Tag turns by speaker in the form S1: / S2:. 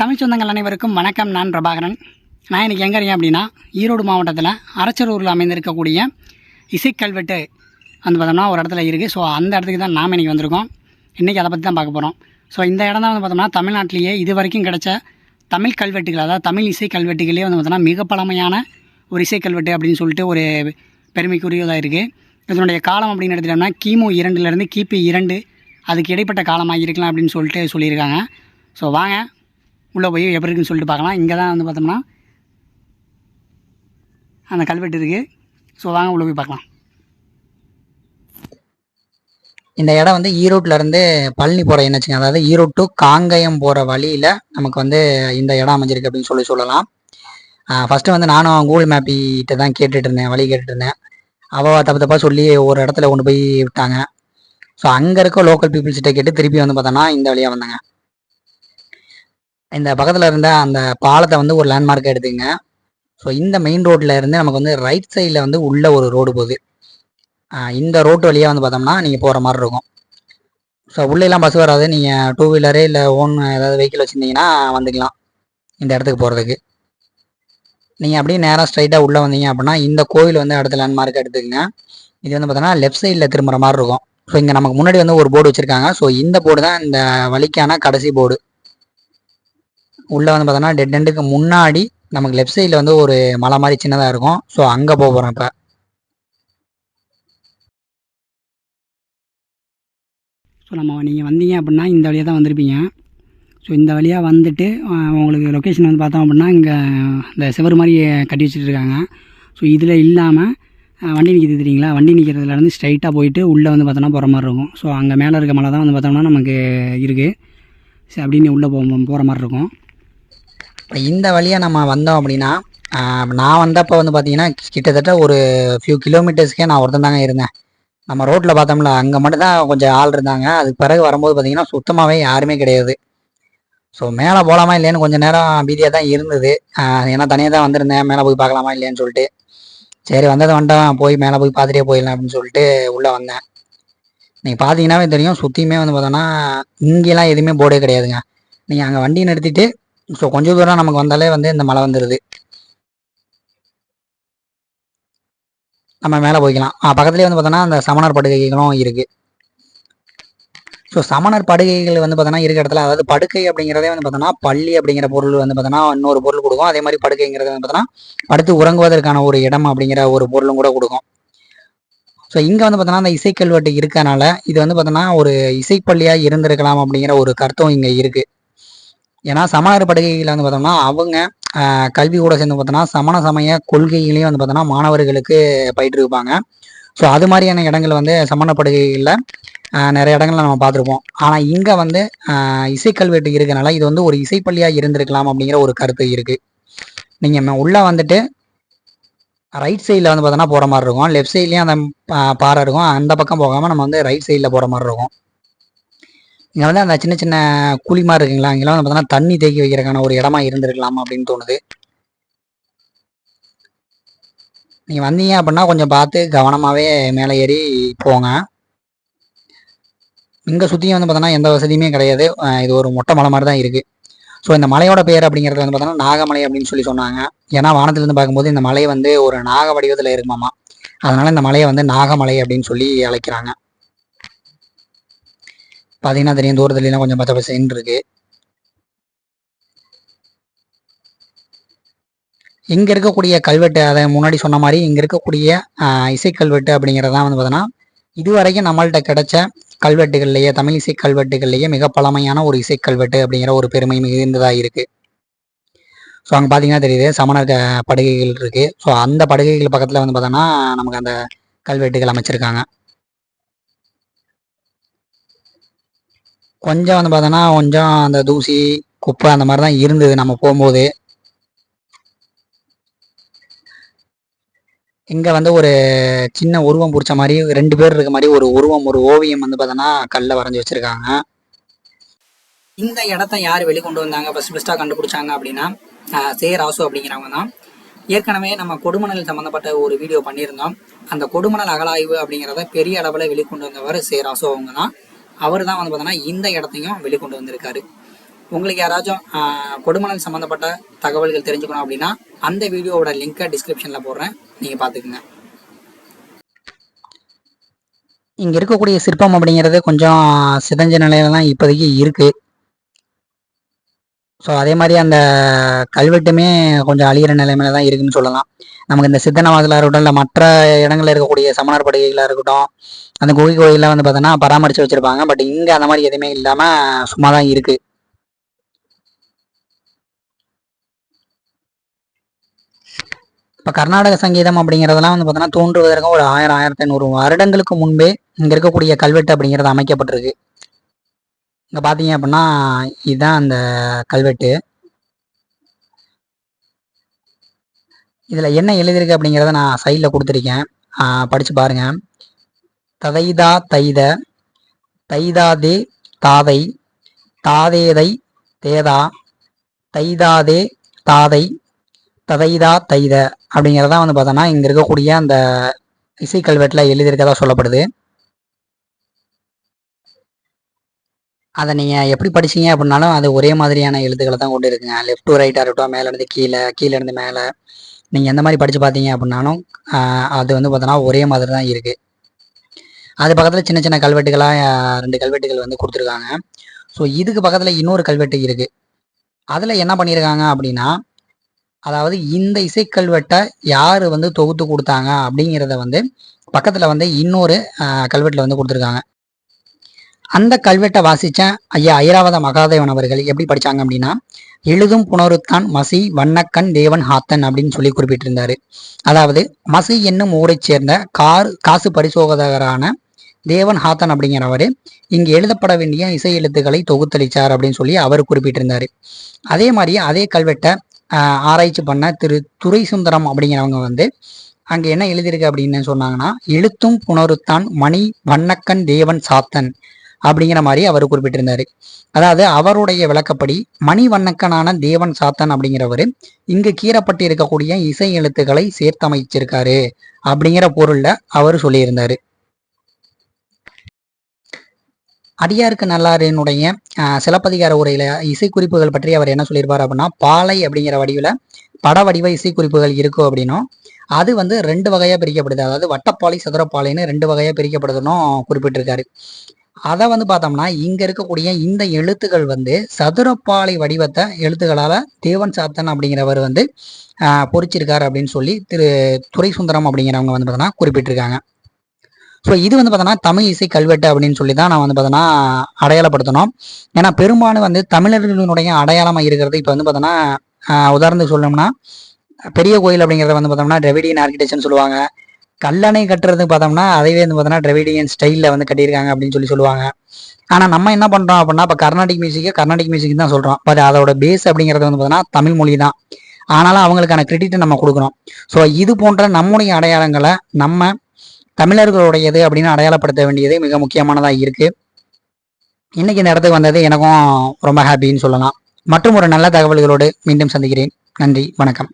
S1: தமிழ் சொந்தங்கள் அனைவருக்கும் வணக்கம். நான் பிரபாகரன். நான் இன்றைக்கி எங்கே இருக்கேன் அப்படின்னா ஈரோடு மாவட்டத்தில் அரச்சரூரில் அமைந்திருக்கக்கூடிய இசைக்கல்வெட்டு வந்து பார்த்தோம்னா ஒரு இடத்துல இருக்குது ஸோ அந்த இடத்துக்கு தான் நாம் இன்றைக்கி வந்திருக்கோம். இன்றைக்கி அதை பற்றி தான் பார்க்க போகிறோம் ஸோ இந்த இடம் தான் வந்து பார்த்தோம்னா தமிழ்நாட்டிலேயே இது வரைக்கும் கிடைச்ச தமிழ் கல்வெட்டுகள் அதாவது தமிழ் இசை கல்வெட்டுகளே வந்து பார்த்தோம்னா மிக பழமையான ஒரு இசை கல்வெட்டு அப்படின்னு சொல்லிட்டு ஒரு பெருமைக்குரியதாக இருக்குது இதனுடைய காலம் அப்படின்னு எடுத்துட்டோம்னா கிமு இரண்டுலேருந்து கிபி இரண்டு அதுக்கு இடைப்பட்ட காலமாக இருக்கலாம் அப்படின்னு சொல்லிட்டு சொல்லியிருக்காங்க. ஸோ வாங்க உள்ளே போய் எப்படி இருக்குன்னு சொல்லிட்டு பார்க்கலாம். இங்கே தான் வந்து பார்த்தோம்னா அந்த கல்வெட்டு இருக்குது ஸோ வாங்க உள்ளே போய் பார்க்கலாம்.
S2: இந்த இடம் வந்து ஈரோட்ல இருந்து பழனி போகிற என்னச்சுங்க அதாவது ஈரோடு டு காங்கயம் போகிற வழியில் நமக்கு வந்து இந்த இடம் அமைஞ்சிருக்கு அப்படின்னு சொல்லி சொல்லலாம். ஃபஸ்ட்டு வந்து நானும் கூகுள் மேப்பிட்ட தான் கேட்டுட்டு இருந்தேன் வழி கேட்டுட்டு இருந்தேன். அவ தப்பு தப்பாக சொல்லி ஒரு இடத்துல கொண்டு போய் விட்டாங்க. ஸோ அங்கே இருக்க லோக்கல் பீப்புள்ஸ்கிட்ட கேட்டு திருப்பி வந்து பார்த்தோன்னா இந்த வழியாக வந்தாங்க. இந்த பக்கத்தில் இருந்த அந்த பாலத்தை வந்து ஒரு லேண்ட்மார்க் எடுத்துங்க ஸோ இந்த மெயின் ரோட்டில் இருந்து நமக்கு வந்து ரைட் சைடில் வந்து உள்ள ஒரு ரோடு போகுது. இந்த ரோட்டு வழியாக வந்து பார்த்தோம்னா நீங்கள் போகிற மாதிரி இருக்கும். ஸோ உள்ளேலாம் பஸ் வராது. நீங்கள் டூ வீலரு இல்லை ஓன் ஏதாவது வெஹிக்கிள் வச்சுருந்தீங்கன்னா வந்துக்கலாம். இந்த இடத்துக்கு போகிறதுக்கு நீங்கள் அப்படியே நேராக ஸ்ட்ரைட்டாக உள்ளே வந்தீங்க அப்படின்னா இந்த கோவில் வந்து அடுத்த லேண்ட்மார்க் எடுத்துக்கங்க. இது வந்து பார்த்தோன்னா லெஃப்ட் சைடில் திரும்புகிற மாதிரி இருக்கும். ஸோ இங்கே நமக்கு முன்னாடி வந்து ஒரு போர்டு வச்சுருக்காங்க. ஸோ இந்த போர்டு தான் இந்த வழிக்கான கடைசி போர்டு உள்ளே வந்து பார்த்தோன்னா டெட் எண்டுக்கு முன்னாடி நமக்கு லெஃப்ட் சைடில் வந்து ஒரு மலை மாதிரி சின்னதாக இருக்கும். ஸோ அங்கே போக போகிறோம் இப்போ.
S1: ஸோ நம்ம நீங்கள் வந்தீங்க அப்படின்னா இந்த வழியாக தான் வந்திருப்பீங்க. ஸோ இந்த வழியாக வந்துட்டு உங்களுக்கு லொக்கேஷன் வந்து பார்த்தோம் அப்படின்னா இங்கே இந்த சிவர் மாதிரி கட்டி வச்சுட்டு இருக்காங்க ஸோ இதில் இல்லாமல் வண்டி நிற்கிது தெரியுங்களா? வண்டி நிற்கிறதுலேருந்து ஸ்ட்ரைட்டாக போயிட்டு உள்ளே வந்து பார்த்தோன்னா போகிற மாதிரி இருக்கும். ஸோ அங்கே மேலே இருக்க மலை தான் வந்து பார்த்தோம்னா நமக்கு இருக்குது சரி அப்படின்னு உள்ளே போ போகிற மாதிரி இருக்கும்.
S2: இந்த வழியாக நம்ம வந்தோம் அப்படின்னா நான் வந்தப்போ வந்து பார்த்தீங்கன்னா கிட்டத்தட்ட ஒரு ஃபியூ கிலோமீட்டர்ஸ்க்கே நான் ஒருத்தன் தாங்க இருந்தேன். நம்ம ரோட்டில் பார்த்தோம்ல அங்கே மட்டும் தான் கொஞ்சம் ஆள் இருந்தாங்க. அதுக்கு பிறகு வரும்போது பார்த்தீங்கன்னா சுத்தமாகவே யாருமே கிடையாது. ஸோ மேலே போகலாமா இல்லையான்னு கொஞ்சம் நேரம் பீதியாக தான் இருந்தது. ஏன்னா தனியாக தான் வந்திருந்தேன். மேலே போய் பார்க்கலாமா இல்லையான்னு சொல்லிட்டு. சரி வந்தது வந்துட்டேன் போய் மேலே போய் பார்த்துட்டே போயிடலாம் அப்படின்னு சொல்லிட்டு உள்ளே வந்தேன். நீங்கள் பார்த்தீங்கன்னாவே தெரியும் சுற்றியுமே வந்து பார்த்தோன்னா இங்கெல்லாம் எதுவுமே போர்டே கிடையாதுங்க. நீங்கள் அங்கே வண்டி நிறுத்திட்டு ஸோ கொஞ்சம் தூரம் நமக்கு வந்தாலே வந்து இந்த மலை வந்துடுது நம்ம மேலே போய்க்கலாம். பக்கத்துலேயே வந்து பார்த்தோன்னா அந்த சமணர் படுகைகளும் இருக்குது ஸோ சமணர் படுகைகள் வந்து பார்த்தோன்னா இருக்கிற இடத்துல அதாவது படுக்கை அப்படிங்கிறதே வந்து பார்த்தோன்னா பள்ளி அப்படிங்கிற பொருள் வந்து பார்த்தோன்னா இன்னொரு பொருள் கொடுக்கும். அதே மாதிரி படுக்கைங்கிறது வந்து பார்த்தோன்னா படுத்து உறங்குவதற்கான ஒரு இடம் அப்படிங்கிற ஒரு பொருளும் கூட கொடுக்கும். ஸோ இங்கே வந்து பார்த்தோன்னா அந்த இசைக்கல்வெட்டு இருக்கனால இது வந்து பார்த்தோன்னா ஒரு இசைப்பள்ளியாக இருந்திருக்கலாம் அப்படிங்கிற ஒரு கருத்தும் இங்கே இருக்குது ஏன்னா சமணர் படுகைகளில் வந்து பார்த்தோம்னா அவங்க கல்வி கூட சேர்ந்து பார்த்தோன்னா சமண சமய கொள்கைகளையும் வந்து பார்த்தோன்னா மாணவர்களுக்கு பயிற்றுவிப்பாங்க. ஸோ அது மாதிரியான இடங்கள் வந்து சமண படுகைகளில் நிறைய இடங்கள்ல நம்ம பார்த்துருப்போம். ஆனால் இங்கே வந்து இசைக்கல்வெட்டு இருக்கனால இது வந்து ஒரு இசைப்பள்ளியாக இருந்திருக்கலாம் அப்படிங்கிற ஒரு கருத்து இருக்கு. நீங்கள் உள்ளே வந்துட்டு ரைட் சைடில் வந்து பார்த்தோன்னா போகிற மாதிரி இருக்கும். லெஃப்ட் சைட்லேயும் அந்த பாறை இருக்கும். அந்த பக்கம் போகாமல் நம்ம வந்து ரைட் சைடில் போகிற மாதிரி இருக்கும். இங்கே வந்து அந்த சின்ன சின்ன கூலிமா இருக்குங்களா? இங்கெல்லாம் வந்து பார்த்தோன்னா தண்ணி தேக்கி வைக்கிறதுக்கான ஒரு இடமா இருந்திருக்கலாம் அப்படின்னு தோணுது. நீங்கள் வந்தீங்க அப்படின்னா கொஞ்சம் பார்த்து கவனமாகவே மேலே ஏறி போங்க. இங்கே சுற்றியும் வந்து பார்த்தோன்னா எந்த வசதியுமே கிடையாது. இது ஒரு மொட்டை மலை மாதிரி தான் இருக்குது ஸோ இந்த மலையோட பேர் அப்படிங்கிறது வந்து பார்த்தோன்னா நாகமலை அப்படின்னு சொல்லி சொன்னாங்க. ஏன்னா வானத்திலிருந்து பார்க்கும்போது இந்த மலை வந்து ஒரு நாக வடிவத்தில் இருக்குமாமா. அதனால் இந்த மலையை வந்து நாகமலை அப்படின்னு சொல்லி அழைக்கிறாங்க. பார்த்தீங்கன்னா தெரியும் தூரத்துலாம் கொஞ்சம் பச்சை பசைன்னு இருக்கு. இங்கே இருக்கக்கூடிய கல்வெட்டு அதை முன்னாடி சொன்ன மாதிரி இங்கே இருக்கக்கூடிய இசை கல்வெட்டு அப்படிங்கிறதான் வந்து பார்த்தோன்னா இதுவரைக்கும் நம்மள்ட்ட கிடைச்ச கல்வெட்டுகள்லேயே தமிழ் இசை கல்வெட்டுகள்லேயே மிக பழமையான ஒரு இசை கல்வெட்டு அப்படிங்கிற ஒரு பெருமை மிகுந்ததாக இருக்குது ஸோ அங்கே பார்த்தீங்கன்னா தெரியுது சமணர் படுகைகள் இருக்குது ஸோ அந்த படுகைகள் பக்கத்தில் வந்து பார்த்தோன்னா நமக்கு அந்த கல்வெட்டுகள் அமைச்சிருக்காங்க. கொஞ்சம் வந்து பார்த்தோன்னா கொஞ்சம் அந்த தூசி குப்பை அந்த மாதிரி தான் இருந்தது நம்ம போகும்போது. இங்கே வந்து ஒரு சின்ன உருவம் பிடிச்ச மாதிரி ரெண்டு பேர் இருக்க மாதிரி ஒரு உருவம் ஒரு ஓவியம் வந்து பார்த்தோன்னா கல்லை வரைஞ்சி வச்சுருக்காங்க.
S1: இந்த இடத்த யார் வெளிக்கொண்டு வந்தாங்க? ஃபஸ்ட் ஃபஸ்ட்டாக கண்டுபிடிச்சாங்க அப்படின்னா அஹ், சே. ராசு அப்படிங்கிறவங்க தான். ஏற்கனவே நம்ம கொடுமணல் சம்மந்தப்பட்ட ஒரு வீடியோ பண்ணியிருந்தோம். அந்த கொடுமணல் அகலாய்வு அப்படிங்கிறத பெரிய அளவில் வெளிக்கொண்டு வந்தவர் சே. ராசு அவங்க தான். அவர் தான் வந்து பார்த்தோன்னா இந்த இடத்தையும் வெளிக்கொண்டு வந்திருக்காரு. உங்களுக்கு யாராச்சும் கொடுமணம் சம்மந்தப்பட்ட தகவல்கள் தெரிஞ்சுக்கணும் அப்படின்னா அந்த வீடியோவோட லிங்கை டிஸ்கிரிப்ஷனில் போடுறேன். நீங்கள் பார்த்துக்குங்க
S2: இங்கே இருக்கக்கூடிய சிற்பம் அப்படிங்கிறது கொஞ்சம் சிதஞ்ச நிலையில தான் இப்போதைக்கு இருக்குது ஸோ அதே மாதிரி அந்த கல்வெட்டுமே கொஞ்சம் அழியிற நிலைமையில தான் இருக்குன்னு சொல்லலாம். நமக்கு இந்த சித்தனவாசலாக இருக்கட்டும் இல்லை மற்ற இடங்களில் இருக்கக்கூடிய சமணர் படுகைகளாக இருக்கட்டும் அந்த குகை கோயிலில் வந்து பார்த்தோன்னா பராமரித்து வச்சுருப்பாங்க. பட் இங்கே அந்த மாதிரி எதுவுமே இல்லாமல் சும்மா தான் இருக்குது இப்போ கர்நாடக சங்கீதம் அப்படிங்கிறதெல்லாம் வந்து பார்த்தோன்னா தோன்றுவதற்கும் ஒரு ஆயிரம் ஆயிரத்தி ஐநூறு வருடங்களுக்கு முன்பே இங்கே இருக்கக்கூடிய கல்வெட்டு அப்படிங்கிறது அமைக்கப்பட்டிருக்கு. இங்கே பார்த்தீங்க அப்படின்னா இதுதான் அந்த கல்வெட்டு. இதில் என்ன எழுதியிருக்கு அப்படிங்கிறத நான் சைடில் கொடுத்துருக்கேன். படித்து பாருங்க. ததைதா தைத தைதாதே தாதை தாதேதை தேதா தைதாதே தாதை ததைதா தைத அப்படிங்கிறதான் வந்து பார்த்தோன்னா இங்கே இருக்கக்கூடிய அந்த இசைக்கல்வெட்டில் எழுதியிருக்கதா சொல்லப்படுது. அதை நீங்கள் எப்படி படிச்சீங்க அப்படின்னாலும் அது ஒரே மாதிரியான எழுத்துக்களை தான் கொண்டு இருக்குங்க. லெஃப்ட் டு ரைட்டாக இருக்கட்டும் மேலேருந்து கீழே கீழேருந்து மேலே. நீங்கள் எந்த மாதிரி படித்து பார்த்தீங்க அப்படின்னாலும் அது வந்து பார்த்தோன்னா ஒரே மாதிரி தான் இருக்குது அது பக்கத்தில் சின்ன சின்ன கல்வெட்டுகளாக ரெண்டு கல்வெட்டுகள் வந்து கொடுத்துருக்காங்க. ஸோ இதுக்கு பக்கத்தில் இன்னொரு கல்வெட்டு இருக்குது அதில் என்ன பண்ணியிருக்காங்க அப்படின்னா அதாவது இந்த இசைக்கல்வெட்டை யார் வந்து தொகுத்து கொடுத்தாங்க அப்படிங்கிறத வந்து பக்கத்தில் வந்து இன்னொரு கல்வெட்டில் வந்து கொடுத்துருக்காங்க. அந்த கல்வெட்டை வாசிச்ச ஐயா ஐராவத மகாதேவன் அவர்கள் எப்படி படித்தாங்க அப்படின்னா எழுதும் புனருத்தான் மசி வண்ணக்கன் தேவன் ஹாத்தன் அப்படின்னு சொல்லி குறிப்பிட்டிருந்தாரு. அதாவது மசி என்னும் ஊரைச் சேர்ந்த கார் காசு பரிசோதகரான தேவன் ஹாத்தன் அப்படிங்கிறவர் இங்கு எழுதப்பட வேண்டிய இசை எழுத்துக்களை தொகுத்தளித்தார் அப்படின்னு சொல்லி அவர் குறிப்பிட்டிருந்தாரு. அதே மாதிரி அதே கல்வெட்டை ஆராய்ச்சி பண்ண திரு துரை சுந்தரம் அப்படிங்கிறவங்க வந்து அங்கே என்ன எழுதியிருக்கு அப்படின்னு சொன்னாங்கன்னா எழுத்தும் புனருத்தான் மணி வண்ணக்கன் தேவன் சாத்தன் அப்படிங்கிற மாதிரி அவர் குறிப்பிட்டிருந்தாரு. அதாவது அவருடைய விளக்கப்படி மணிவண்ணக்கனான தேவன் சாத்தன் அப்படிங்கிறவர் இங்கு கீறப்பட்டு இருக்கக்கூடிய இசை எழுத்துக்களை சேர்த்தமைச்சிருக்காரு அப்படிங்கிற பொருள்ல அவர் சொல்லியிருந்தாரு. அடியாருக்கு நல்லாரினுடைய சிலப்பதிகார உரையில இசைக்குறிப்புகள் பற்றி அவர் என்ன சொல்லியிருப்பார் அப்படின்னா பாலை அப்படிங்கிற வடிவில் பட வடிவ இசைக்குறிப்புகள் இருக்கும் அப்படின்னும். அது வந்து ரெண்டு வகையாக பிரிக்கப்படுது. அதாவது வட்டப்பாலை சதுரப்பாலைன்னு ரெண்டு வகையாக பிரிக்கப்படுதுன்னும் குறிப்பிட்டிருக்காரு. அதை வந்து பார்த்தோம்னா இங்க இருக்கக்கூடிய இந்த எழுத்துக்கள் வந்து சதுரப்பாலை வடிவத்தை எழுத்துக்களால தேவன் சாத்தன் அப்படிங்கிறவர் வந்து பொறிச்சிருக்காரு அப்படின்னு சொல்லி திரு துரை சுந்தரம் அப்படிங்கிறவங்க வந்து பார்த்தோன்னா குறிப்பிட்டிருக்காங்க. ஸோ இது வந்து பார்த்தோன்னா தமிழ் இசை கல்வெட்டு அப்படின்னு சொல்லி தான் நான் வந்து பார்த்தோன்னா அடையாளப்படுத்தணும். ஏன்னா பெரும்பாலும் வந்து தமிழர்களுடைய அடையாளமாக இருக்கிறது இப்போ வந்து பார்த்தோன்னா உதாரணத்துக்கு சொல்லணும்னா பெரிய கோயில் அப்படிங்கிறத வந்து பார்த்தோம்னா டிரெவிடியன் ஆர்கிடெக்சர்னு சொல்லுவாங்க. கல்லணை கட்டுறது பார்த்தோம்னா அதைவே வந்து பார்த்தோம்னா டிரெவிடியன் ஸ்டைலில் வந்து கட்டியிருக்காங்க அப்படின்னு சொல்லி சொல்லுவாங்க. ஆனால் நம்ம என்ன பண்ணுறோம் அப்படின்னா இப்போ கர்நாடிக் மியூசிக்கை கர்நாடிக் மியூசிக் தான் சொல்கிறோம் பட் அதோட பேஸ் அப்படிங்கிறது வந்து பார்த்தோன்னா தமிழ் மொழி தான். ஆனாலும் அவங்களுக்கான கிரெடிட்டை நம்ம கொடுக்கணும். ஸோ இது போன்ற நம்முடைய அடையாளங்களை நம்ம தமிழர்களுடையது அப்படின்னு அடையாளப்படுத்த வேண்டியது மிக முக்கியமானதாக இருக்குது இன்னைக்கு இந்த இடத்துக்கு வந்தது எனக்கும் ரொம்ப ஹாப்பின்னு சொல்லலாம். மற்றும் ஒரு நல்ல தகவல்களோடு மீண்டும் சந்திக்கிறேன். நன்றி வணக்கம்.